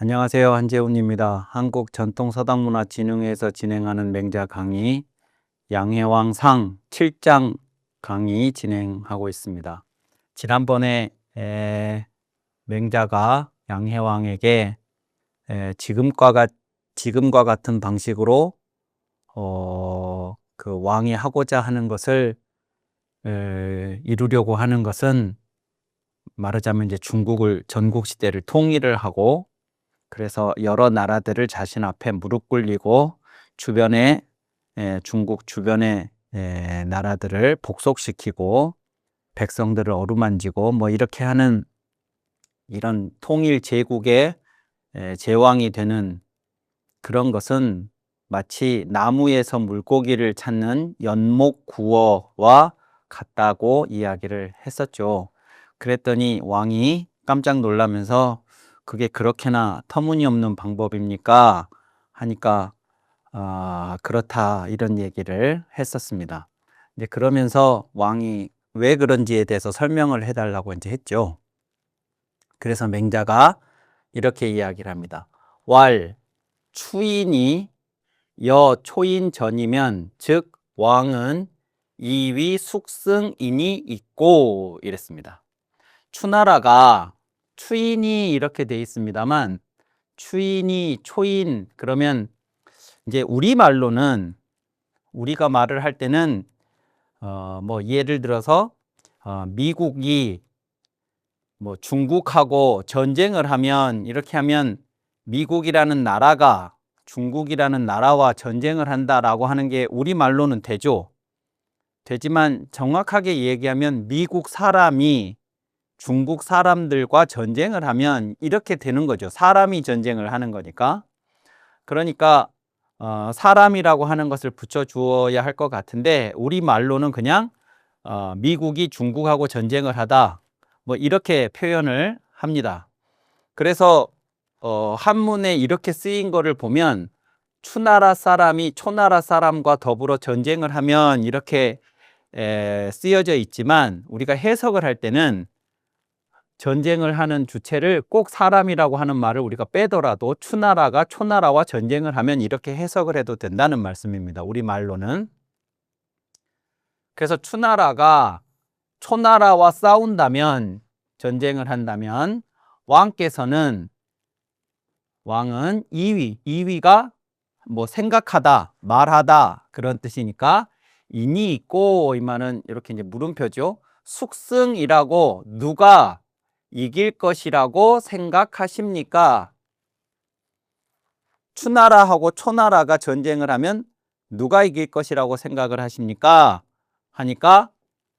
안녕하세요. 한재훈입니다. 한국전통서당문화진흥회에서 진행하는 맹자 강의 양해왕 상 7장 강의 진행하고 있습니다. 지난번에 에, 맹자가 양해왕에게 에, 지금과, 같, 지금과 같은 방식으로 어, 그 왕이 하고자 하는 것을 에, 이루려고 하는 것은 말하자면 이제 중국을 전국 시대를 통일을 하고 그래서 여러 나라들을 자신 앞에 무릎 꿇리고 주변에 에, 중국 주변의 에, 나라들을 복속시키고 백성들을 어루만지고 뭐 이렇게 하는 이런 통일 제국의 에, 제왕이 되는 그런 것은 마치 나무에서 물고기를 찾는 연목 구어와 같다고 이야기를 했었죠. 그랬더니 왕이 깜짝 놀라면서 그게 그렇게나 터무니없는 방법입니까? 하니까 아, 그렇다 이런 얘기를 했었습니다. 이제 그러면서 왕이 왜 그런지에 대해서 설명을 해달라고 이제 했죠. 그래서 맹자가 이렇게 이야기를 합니다. 왈 추인이 여 초인 전이면 즉 왕은 이위 숙승인이 있고 이랬습니다. 추나라가 추인이 이렇게 돼 있습니다만 추인이 초인 그러면 이제 우리 말로는 우리가 말을 할 때는 어 뭐 예를 들어서 어 미국이 뭐 중국하고 전쟁을 하면 이렇게 하면 미국이라는 나라가 중국이라는 나라와 전쟁을 한다라고 하는 게 우리 말로는 되죠. 되지만 정확하게 얘기하면 미국 사람이 중국 사람들과 전쟁을 하면 이렇게 되는 거죠. 사람이 전쟁을 하는 거니까. 그러니까 어, 사람이라고 하는 것을 붙여 주어야 할 것 같은데 우리 말로는 그냥 어, 미국이 중국하고 전쟁을 하다 뭐 이렇게 표현을 합니다. 그래서 어, 한문에 이렇게 쓰인 거를 보면 추나라 사람이 초나라 사람과 더불어 전쟁을 하면 이렇게 에, 쓰여져 있지만 우리가 해석을 할 때는 전쟁을 하는 주체를 꼭 사람이라고 하는 말을 우리가 빼더라도 추나라가 초나라와 전쟁을 하면 이렇게 해석을 해도 된다는 말씀입니다. 우리 말로는. 그래서 추나라가 초나라와 싸운다면 전쟁을 한다면 왕께서는 왕은 2위, 2위가 뭐 생각하다, 말하다 그런 뜻이니까 인이 있고 이 말은 이렇게 이제 물음표죠. 숙승이라고 누가 이길 것이라고 생각하십니까? 추나라하고 초나라가 전쟁을 하면 누가 이길 것이라고 생각을 하십니까? 하니까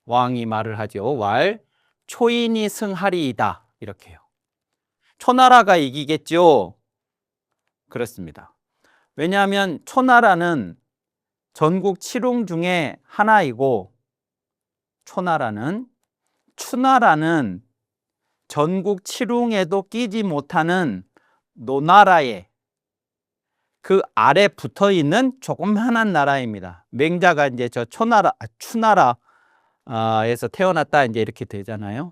왕이 말을 하죠. 왈 초인이 승하리이다. 이렇게요. 초나라가 이기겠죠. 그렇습니다. 왜냐하면 초나라는 전국 칠웅 중에 하나이고 초나라는 추나라는 전국 칠웅에도 끼지 못하는 노나라의 그 아래 붙어 있는 조그만한 나라입니다. 맹자가 이제 저 초나라, 아, 추나라에서 태어났다 이제 이렇게 되잖아요.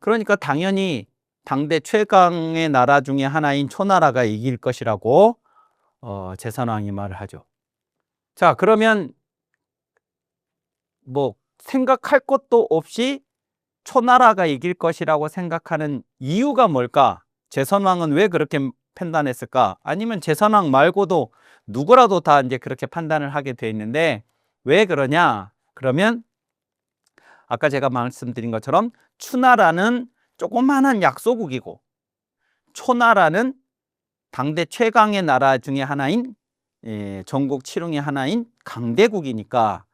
그러니까 당연히 당대 최강의 나라 중에 하나인 초나라가 이길 것이라고 어, 제선왕이 말을 하죠. 자, 그러면 뭐 생각할 것도 없이 초나라가 이길 것이라고 생각하는 이유가 뭘까? 제선왕은 왜 그렇게 판단했을까? 아니면 제선왕 말고도 누구라도 다 이제 그렇게 판단을 하게 돼 있는데 왜 그러냐? 그러면 아까 제가 말씀드린 것처럼 추나라는 조그만한 약소국이고 초나라는 당대 최강의 나라 중에 하나인 예, 전국 칠웅의 하나인 강대국이니까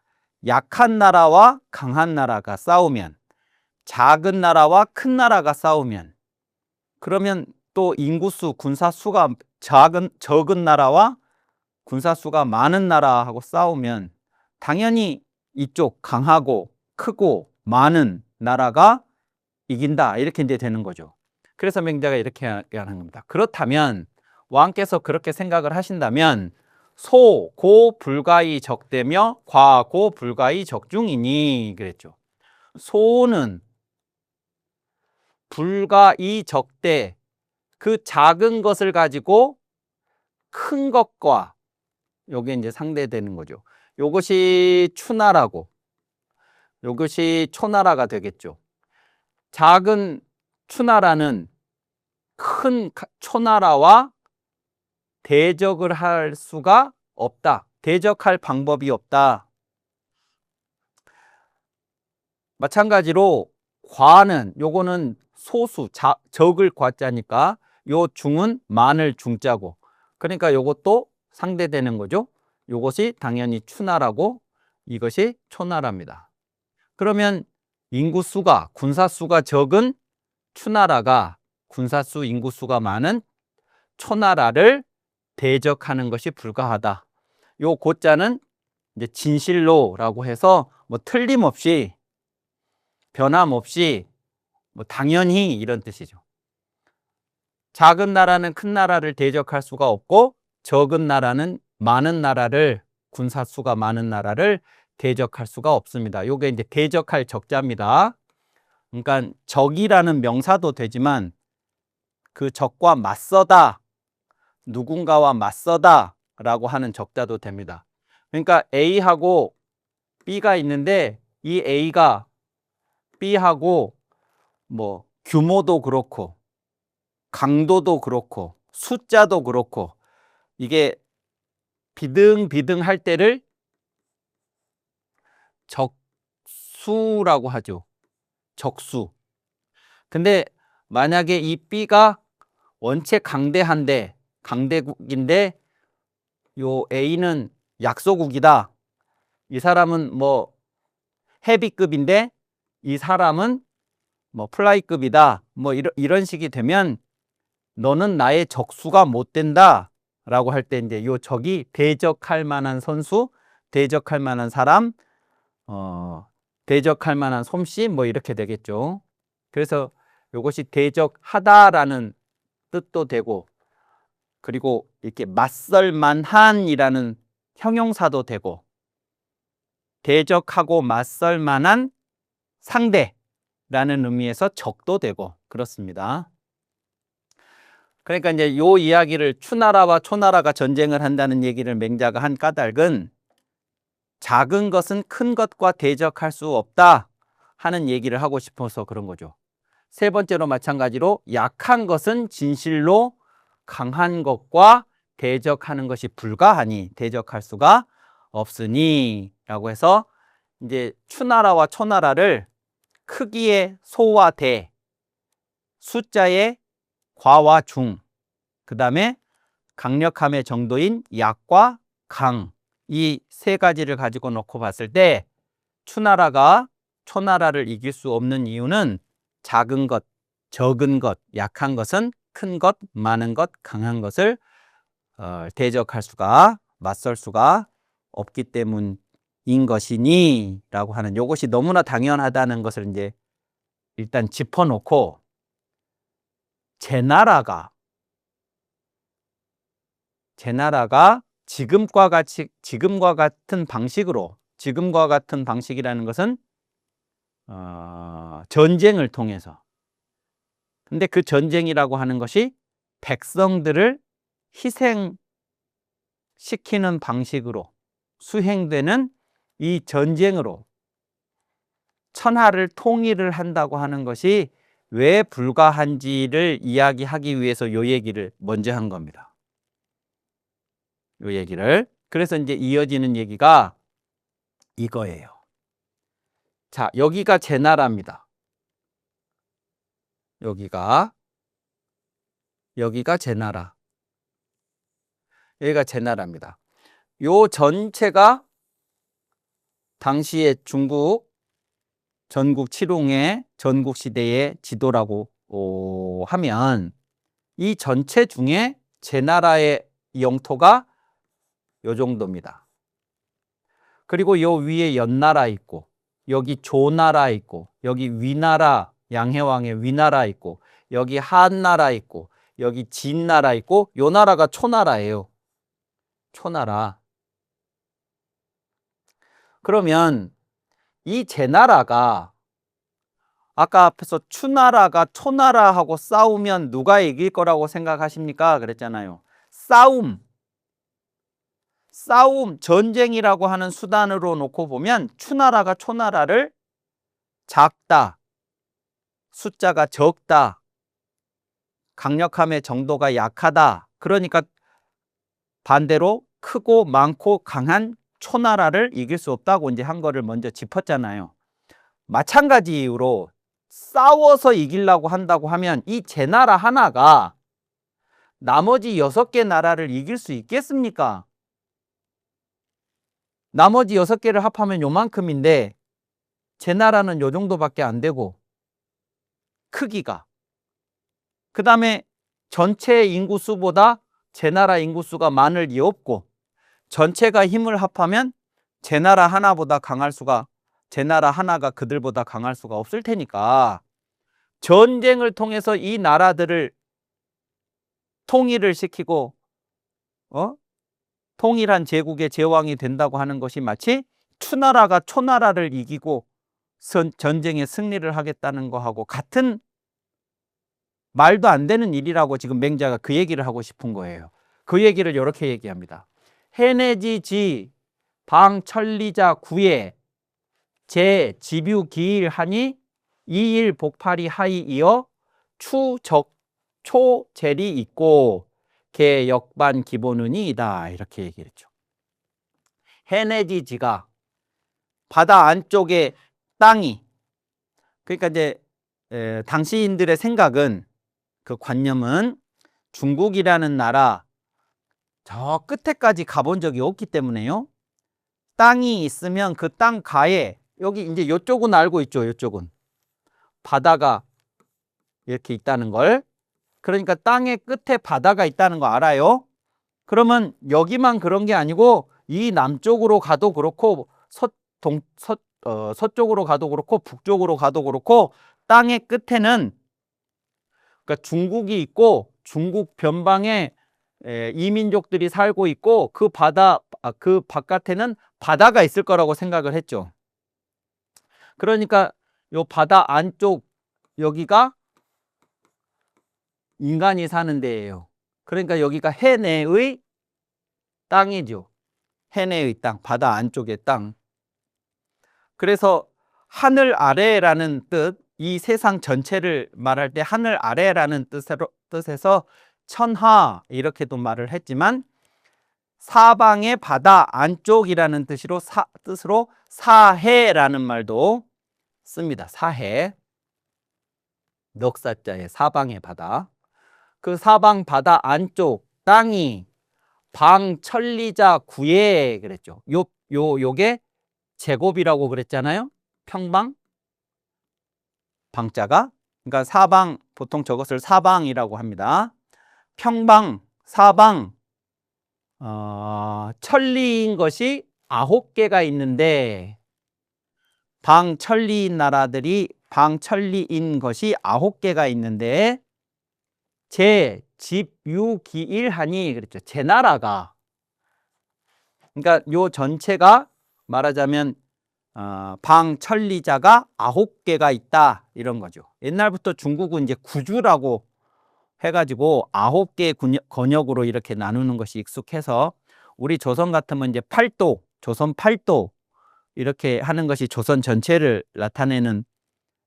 약한 나라와 강한 나라가 싸우면 작은 나라와 큰 나라가 싸우면 그러면 또 인구수 군사 수가 작은 적은 나라와 군사 수가 많은 나라하고 싸우면 당연히 이쪽 강하고 크고 많은 나라가 이긴다 이렇게 이제 되는 거죠. 그래서 맹자가 이렇게 하는 겁니다. 그렇다면 왕께서 그렇게 생각을 하신다면 소, 고, 불가이 적대며 과 고, 불가이 적중이니 그랬죠. 소는 불과 이 적대 그 작은 것을 가지고 큰 것과 요게 이제 상대되는 거죠. 요것이 추나라고 요것이 초나라가 되겠죠. 작은 추나라는 큰 가- 초나라와 대적을 할 수가 없다. 대적할 방법이 없다. 마찬가지로 과는 요거는 소수 자, 적을 과자니까 요 중은 많을 중자고 그러니까 요것도 상대되는 거죠. 요것이 당연히 추나라고 이것이 초나라입니다. 그러면 인구수가 군사수가 적은 추나라가 군사수 인구수가 많은 초나라를 대적하는 것이 불가하다. 요 고자는 이제 진실로라고 해서 뭐 틀림없이 변함없이 뭐 당연히 이런 뜻이죠. 작은 나라는 큰 나라를 대적할 수가 없고 적은 나라는 많은 나라를 군사 수가 많은 나라를 대적할 수가 없습니다. 요게 이제 대적할 적자입니다. 그러니까 적이라는 명사도 되지만 그 적과 맞서다 누군가와 맞서다 라고 하는 적자도 됩니다. 그러니까 A하고 B가 있는데 이 A가 B하고 뭐 규모도 그렇고 강도도 그렇고 숫자도 그렇고 이게 비등비등 할 때를 적수라고 하죠. 적수. 근데 만약에 이 B가 원체 강대한데 강대국인데 요 A는 약소국이다. 이 사람은 뭐 헤비급인데 이 사람은 뭐 플라이급이다. 뭐 이런 이런 식이 되면 너는 나의 적수가 못 된다. 라고 할 때 이제 요 적이 대적할 만한 선수, 대적할 만한 사람, 어, 대적할 만한 솜씨 뭐 이렇게 되겠죠. 그래서 요것이 대적하다라는 뜻도 되고 그리고 이렇게 맞설 만한이라는 형용사도 되고 대적하고 맞설 만한 상대 라는 의미에서 적도 되고 그렇습니다. 그러니까 이제 요 이야기를 추나라와 초나라가 전쟁을 한다는 얘기를 맹자가 한 까닭은 작은 것은 큰 것과 대적할 수 없다 하는 얘기를 하고 싶어서 그런 거죠. 세 번째로 마찬가지로 약한 것은 진실로 강한 것과 대적하는 것이 불가하니 대적할 수가 없으니 라고 해서 이제 추나라와 초나라를 크기의 소와 대, 숫자의 과와 중, 그 다음에 강력함의 정도인 약과 강, 이 세 가지를 가지고 놓고 봤을 때 추나라가 초나라를 이길 수 없는 이유는 작은 것, 적은 것, 약한 것은 큰 것, 많은 것, 강한 것을 어, 대적할 수가 맞설 수가 없기 때문 인 것이니 라고 하는 이것이 너무나 당연하다는 것을 이제 일단 짚어놓고 제 나라가 제 나라가 지금과 같이 지금과 같은 방식으로 지금과 같은 방식이라는 것은 어, 전쟁을 통해서. 근데 그 전쟁이라고 하는 것이 백성들을 희생시키는 방식으로 수행되는 이 전쟁으로 천하를 통일을 한다고 하는 것이 왜 불가한지를 이야기하기 위해서 요 얘기를 먼저 한 겁니다. 요 얘기를. 그래서 이제 이어지는 얘기가 이거예요. 자, 여기가 제 나라입니다. 여기가 여기가 제 나라. 여기가 제 나라입니다. 요 전체가 당시의 중국 전국 칠홍의 전국 시대의 지도라고 어, 하면 이 전체 중에 제 나라의 영토가 요 정도입니다. 그리고 요 위에 연나라 있고 여기 조나라 있고 여기 위나라 양해왕의 위나라 있고 여기 한나라 있고 여기 진나라 있고 요 나라가 초나라예요. 초나라. 그러면 이 제나라가 아까 앞에서 추나라가 초나라하고 싸우면 누가 이길 거라고 생각하십니까? 그랬잖아요. 싸움. 싸움, 전쟁이라고 하는 수단으로 놓고 보면 추나라가 초나라를 작다, 숫자가 적다, 강력함의 정도가 약하다. 그러니까 반대로 크고 많고 강한 초나라를 이길 수 없다고 이제 한 거를 먼저 짚었잖아요. 마찬가지 이유로 싸워서 이기려고 한다고 하면 이 제 나라 하나가 나머지 여섯 개 나라를 이길 수 있겠습니까? 나머지 여섯 개를 합하면 요만큼인데 제 나라는 요 정도밖에 안 되고 크기가 그 다음에 전체 인구수보다 제 나라 인구수가 많을 리 없고 전체가 힘을 합하면 제 나라 하나보다 강할 수가 제 나라 하나가 그들보다 강할 수가 없을 테니까 전쟁을 통해서 이 나라들을 통일을 시키고 어? 통일한 제국의 제왕이 된다고 하는 것이 마치 추나라가 초나라를 이기고 선, 전쟁에 승리를 하겠다는 거하고 같은 말도 안 되는 일이라고 지금 맹자가 그 얘기를 하고 싶은 거예요. 그 얘기를 이렇게 얘기합니다. 해내지 지 방천리자 구에 제 지뷰 기일하니 이일 복팔이 하이 이어 추적 초젤이 있고 개 역반 기본은이다 이렇게 얘기했죠. 해내지 지가 바다 안쪽에 땅이 그러니까 이제 에, 당시인들의 생각은 그 관념은 중국이라는 나라 저 끝에까지 가본 적이 없기 때문에요. 땅이 있으면 그 땅 가에 여기 이제 이쪽은 알고 있죠. 이쪽은 바다가 이렇게 있다는 걸. 그러니까 땅의 끝에 바다가 있다는 거 알아요. 그러면 여기만 그런 게 아니고 이 남쪽으로 가도 그렇고 서동 서, 어, 서쪽으로 가도 그렇고 북쪽으로 가도 그렇고 땅의 끝에는 그러니까 중국이 있고 중국 변방에 에, 이민족들이 살고 있고 그 바다 아, 그 바깥에는 바다가 있을 거라고 생각을 했죠. 그러니까 요 바다 안쪽 여기가 인간이 사는 데예요. 그러니까 여기가 해내의 땅이죠. 해내의 땅, 바다 안쪽의 땅. 그래서 하늘 아래라는 뜻, 이 세상 전체를 말할 때 하늘 아래라는 뜻으로, 뜻에서 천하 이렇게도 말을 했지만 사방의 바다 안쪽이라는 뜻으로 사, 뜻으로 사해라는 말도 씁니다. 사해. 넉사자의 사방의 바다. 그 사방 바다 안쪽 땅이 방천리자 구에 그랬죠. 요, 요, 요게 제곱이라고 그랬잖아요. 평방. 방자가. 그러니까 사방, 보통 저것을 사방이라고 합니다. 평방, 사방, 어, 천리인 것이 아홉 개가 있는데, 방천리인 나라들이 방천리인 것이 아홉 개가 있는데, 제, 집, 유, 기, 일 하니 그랬죠. 제 나라가. 그러니까 요 전체가 말하자면 어, 방천리자가 아홉 개가 있다 이런 거죠. 옛날부터 중국은 이제 구주라고 해가지고 아홉 개의 권역으로 이렇게 나누는 것이 익숙해서 우리 조선 같으면 이제 팔도, 조선 팔도 이렇게 하는 것이 조선 전체를 나타내는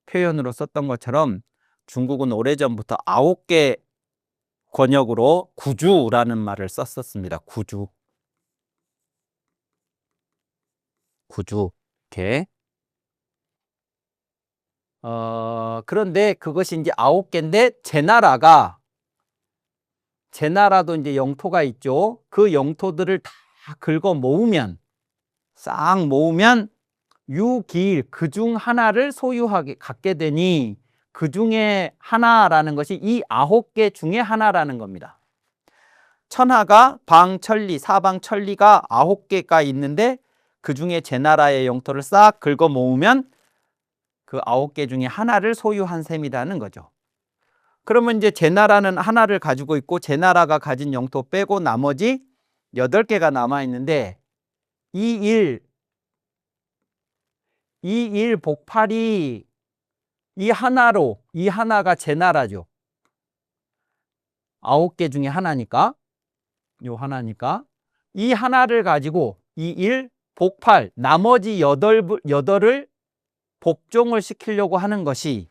표현으로 썼던 것처럼 중국은 오래전부터 아홉 개 권역으로 구주라는 말을 썼었습니다. 구주. 구주. 이렇게. 어, 그런데 그것이 이제 아홉 개인데 제 나라가 제 나라도 이제 영토가 있죠. 그 영토들을 다 긁어 모으면 싹 모으면 유길 그중 하나를 소유하게 갖게 되니 그 중에 하나라는 것이 이 아홉 개 중에 하나라는 겁니다. 천하가 방천리, 사방천리가 아홉 개가 있는데 그 중에 제 나라의 영토를 싹 긁어 모으면 그 아홉 개 중에 하나를 소유한 셈이라는 거죠. 그러면 이제 제 나라는 하나를 가지고 있고 제 나라가 가진 영토 빼고 나머지 여덟 개가 남아 있는데 이 일, 이 일 복팔이 이 하나로 이 하나가 제 나라죠. 아홉 개 중에 하나니까 요 하나니까 이 하나를 가지고 이 일 복팔 나머지 여덟 여덟을 복종을 시키려고 하는 것이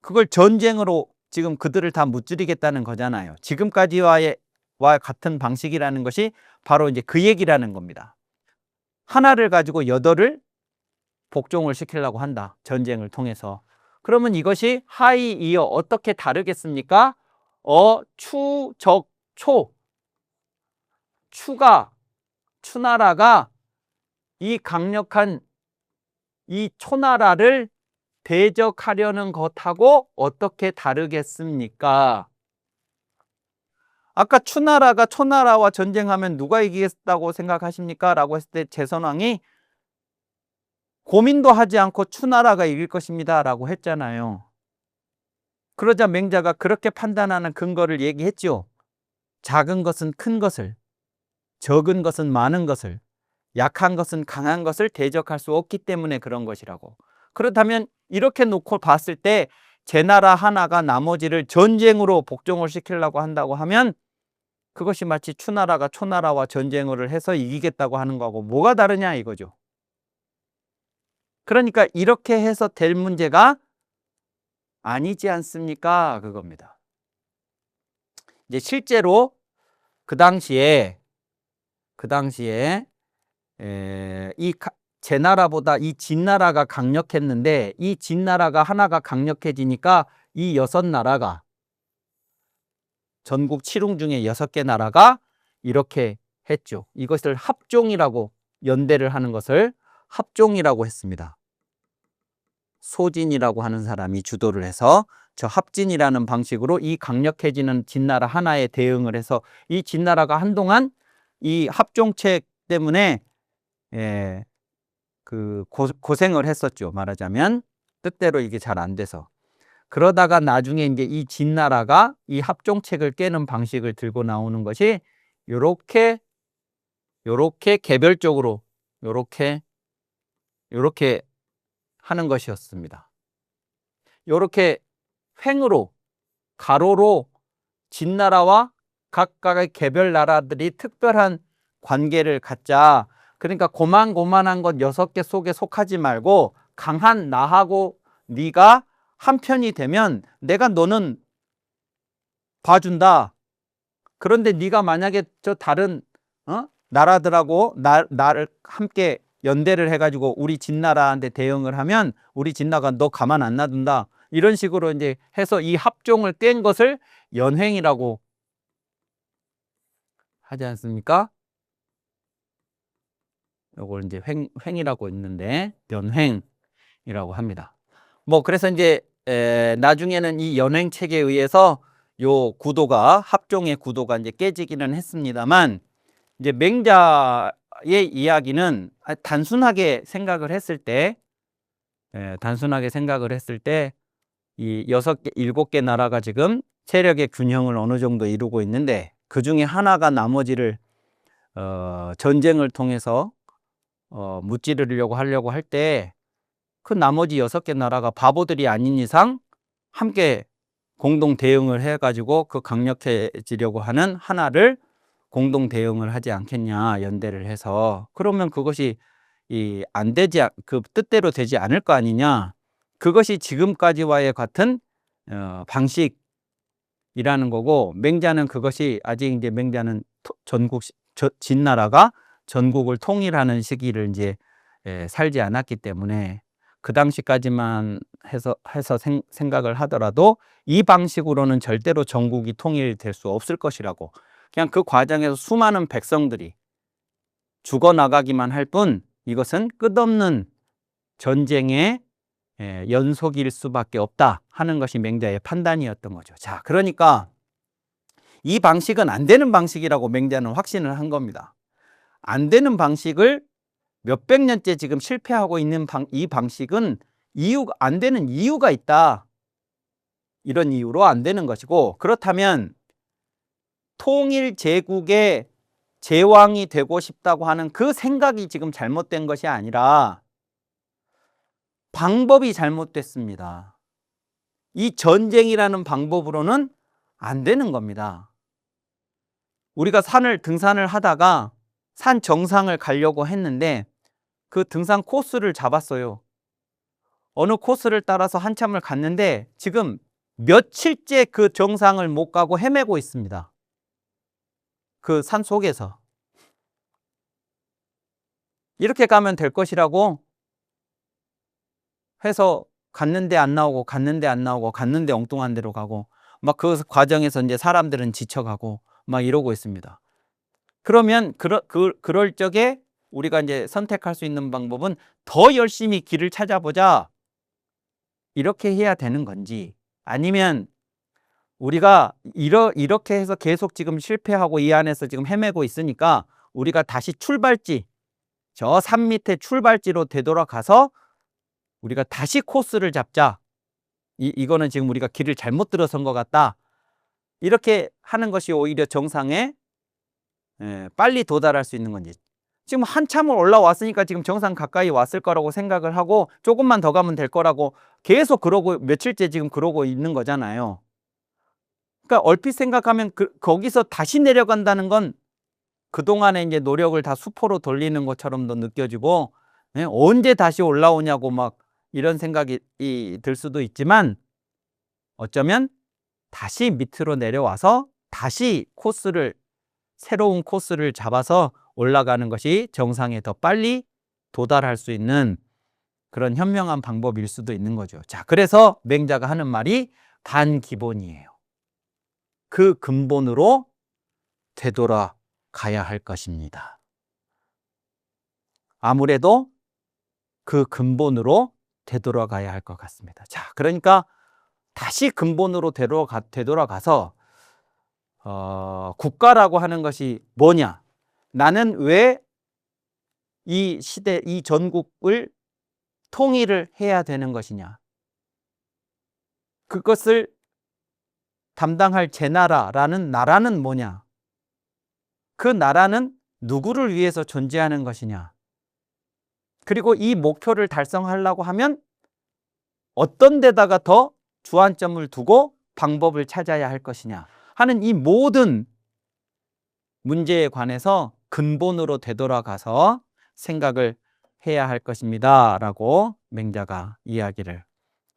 그걸 전쟁으로 지금 그들을 다 무찌르겠다는 거잖아요. 지금까지와의 와 같은 방식이라는 것이 바로 이제 그 얘기라는 겁니다. 하나를 가지고 여덟을 복종을 시키려고 한다. 전쟁을 통해서. 그러면 이것이 하이 이어 어떻게 다르겠습니까? 어, 추, 적, 초. 추가, 추나라가 이 강력한 이 초나라를 대적하려는 것하고 어떻게 다르겠습니까? 아까 추나라가 초나라와 전쟁하면 누가 이기겠다고 생각하십니까? 라고 했을 때 제선왕이 고민도 하지 않고 추나라가 이길 것입니다. 라고 했잖아요. 그러자 맹자가 그렇게 판단하는 근거를 얘기했죠. 작은 것은 큰 것을, 적은 것은 많은 것을, 약한 것은 강한 것을 대적할 수 없기 때문에 그런 것이라고. 그렇다면 이렇게 놓고 봤을 때 제 나라 하나가 나머지를 전쟁으로 복종을 시키려고 한다고 하면 그것이 마치 추나라가 초나라와 전쟁을 해서 이기겠다고 하는 거하고 뭐가 다르냐 이거죠. 그러니까 이렇게 해서 될 문제가 아니지 않습니까? 그겁니다. 이제 실제로 그 당시에 그 당시에 에, 이 제 나라보다 이 진나라가 강력했는데 이 진나라가 하나가 강력해지니까 이 여섯 나라가 전국 칠웅 중에 여섯 개 나라가 이렇게 했죠. 이것을 합종이라고 연대를 하는 것을 합종이라고 했습니다. 소진이라고 하는 사람이 주도를 해서 저 합진이라는 방식으로 이 강력해지는 진나라 하나에 대응을 해서 이 진나라가 한동안 이 합종책 때문에 예, 그 고, 고생을 했었죠. 말하자면 뜻대로 이게 잘 안 돼서 그러다가 나중에 이제 이 진나라가 이 합종책을 깨는 방식을 들고 나오는 것이 요렇게 요렇게 개별적으로 요렇게 요렇게 하는 것이었습니다. 요렇게 횡으로 가로로 진나라와 각각의 개별 나라들이 특별한 관계를 갖자. 그러니까 고만고만한 것 여섯 개 속에 속하지 말고 강한 나하고 네가 한 편이 되면 내가 너는 봐준다. 그런데 네가 만약에 저 다른 어? 나라들하고 나, 나를 함께 연대를 해가지고 우리 진나라한테 대응을 하면 우리 진나가 너 가만 안 놔둔다. 이런 식으로 이제 해서 이 합종을 깬 것을 연횡이라고 하지 않습니까? 요걸 이제 횡, 횡이라고 있는데 연횡이라고 합니다. 뭐 그래서 이제 에, 나중에는 이 연행 책에 의해서 요 구도가 합종의 구도가 이제 깨지기는 했습니다만 이제 맹자의 이야기는 단순하게 생각을 했을 때 에, 단순하게 생각을 했을 때 이 여섯 개 일곱 개 나라가 지금 세력의 균형을 어느 정도 이루고 있는데 그 중에 하나가 나머지를 어, 전쟁을 통해서 어, 무찌르려고 하려고 할 때 그 나머지 여섯 개 나라가 바보들이 아닌 이상 함께 공동 대응을 해가지고 그 강력해지려고 하는 하나를 공동 대응을 하지 않겠냐 연대를 해서 그러면 그것이 이 안 되지 그 뜻대로 되지 않을 거 아니냐. 그것이 지금까지와의 같은 어, 방식이라는 거고 맹자는 그것이 아직 이제 맹자는 전국 진 나라가 전국을 통일하는 시기를 이제 에, 살지 않았기 때문에 그 당시까지만 해서 해서 생, 생각을 하더라도 이 방식으로는 절대로 전국이 통일될 수 없을 것이라고 그냥 그 과정에서 수많은 백성들이 죽어 나가기만 할 뿐 이것은 끝없는 전쟁의 예, 연속일 수밖에 없다 하는 것이 맹자의 판단이었던 거죠. 자, 그러니까 이 방식은 안 되는 방식이라고 맹자는 확신을 한 겁니다. 안 되는 방식을 몇백 년째 지금 실패하고 있는 방, 이 방식은 이유가 안 되는 이유가 있다. 이런 이유로 안 되는 것이고 그렇다면 통일 제국의 제왕이 되고 싶다고 하는 그 생각이 지금 잘못된 것이 아니라 방법이 잘못됐습니다. 이 전쟁이라는 방법으로는 안 되는 겁니다. 우리가 산을 등산을 하다가 산 정상을 가려고 했는데 그 등산 코스를 잡았어요. 어느 코스를 따라서 한참을 갔는데 지금 며칠째 그 정상을 못 가고 헤매고 있습니다. 그 산 속에서. 이렇게 가면 될 것이라고 해서 갔는데 안 나오고 갔는데 안 나오고 갔는데 엉뚱한 데로 가고 막 그 과정에서 이제 사람들은 지쳐가고 막 이러고 있습니다. 그러면 그러, 그, 그럴 적에 우리가 이제 선택할 수 있는 방법은 더 열심히 길을 찾아보자. 이렇게 해야 되는 건지 아니면 우리가 이러, 이렇게 해서 계속 지금 실패하고 이 안에서 지금 헤매고 있으니까 우리가 다시 출발지, 저 산 밑에 출발지로 되돌아가서 우리가 다시 코스를 잡자. 이, 이거는 지금 우리가 길을 잘못 들어선 것 같다. 이렇게 하는 것이 오히려 정상에 예, 빨리 도달할 수 있는 건지. 지금 한참을 올라왔으니까 지금 정상 가까이 왔을 거라고 생각을 하고 조금만 더 가면 될 거라고 계속 그러고 며칠째 지금 그러고 있는 거잖아요. 그러니까 얼핏 생각하면 그, 거기서 다시 내려간다는 건 그동안에 이제 노력을 다 수포로 돌리는 것처럼도 느껴지고 예, 언제 다시 올라오냐고 막 이런 생각이 이, 들 수도 있지만 어쩌면 다시 밑으로 내려와서 다시 코스를 새로운 코스를 잡아서 올라가는 것이 정상에 더 빨리 도달할 수 있는 그런 현명한 방법일 수도 있는 거죠. 자, 그래서 맹자가 하는 말이 반기본이에요. 그 근본으로 되돌아가야 할 것입니다. 아무래도 그 근본으로 되돌아가야 할 것 같습니다. 자, 그러니까 다시 근본으로 되돌아가, 되돌아가서 어, 국가라고 하는 것이 뭐냐? 나는 왜 이 시대, 이 전국을 통일을 해야 되는 것이냐? 그것을 담당할 제 나라라는 나라는 뭐냐? 그 나라는 누구를 위해서 존재하는 것이냐? 그리고 이 목표를 달성하려고 하면 어떤 데다가 더 주안점을 두고 방법을 찾아야 할 것이냐 하는 이 모든 문제에 관해서 근본으로 되돌아가서 생각을 해야 할 것입니다. 라고 맹자가 이야기를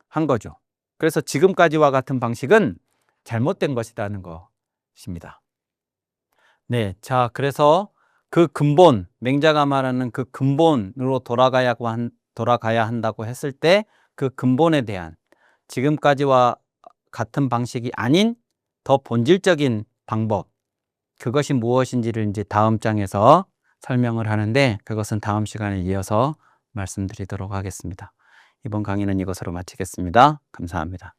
한 거죠. 그래서 지금까지와 같은 방식은 잘못된 것이라는 것입니다. 네. 자, 그래서 그 근본, 맹자가 말하는 그 근본으로 돌아가야, 한, 돌아가야 한다고 했을 때 그 근본에 대한 지금까지와 같은 방식이 아닌 더 본질적인 방법, 그것이 무엇인지를 이제 다음 장에서 설명을 하는데 그것은 다음 시간에 이어서 말씀드리도록 하겠습니다. 이번 강의는 이것으로 마치겠습니다. 감사합니다.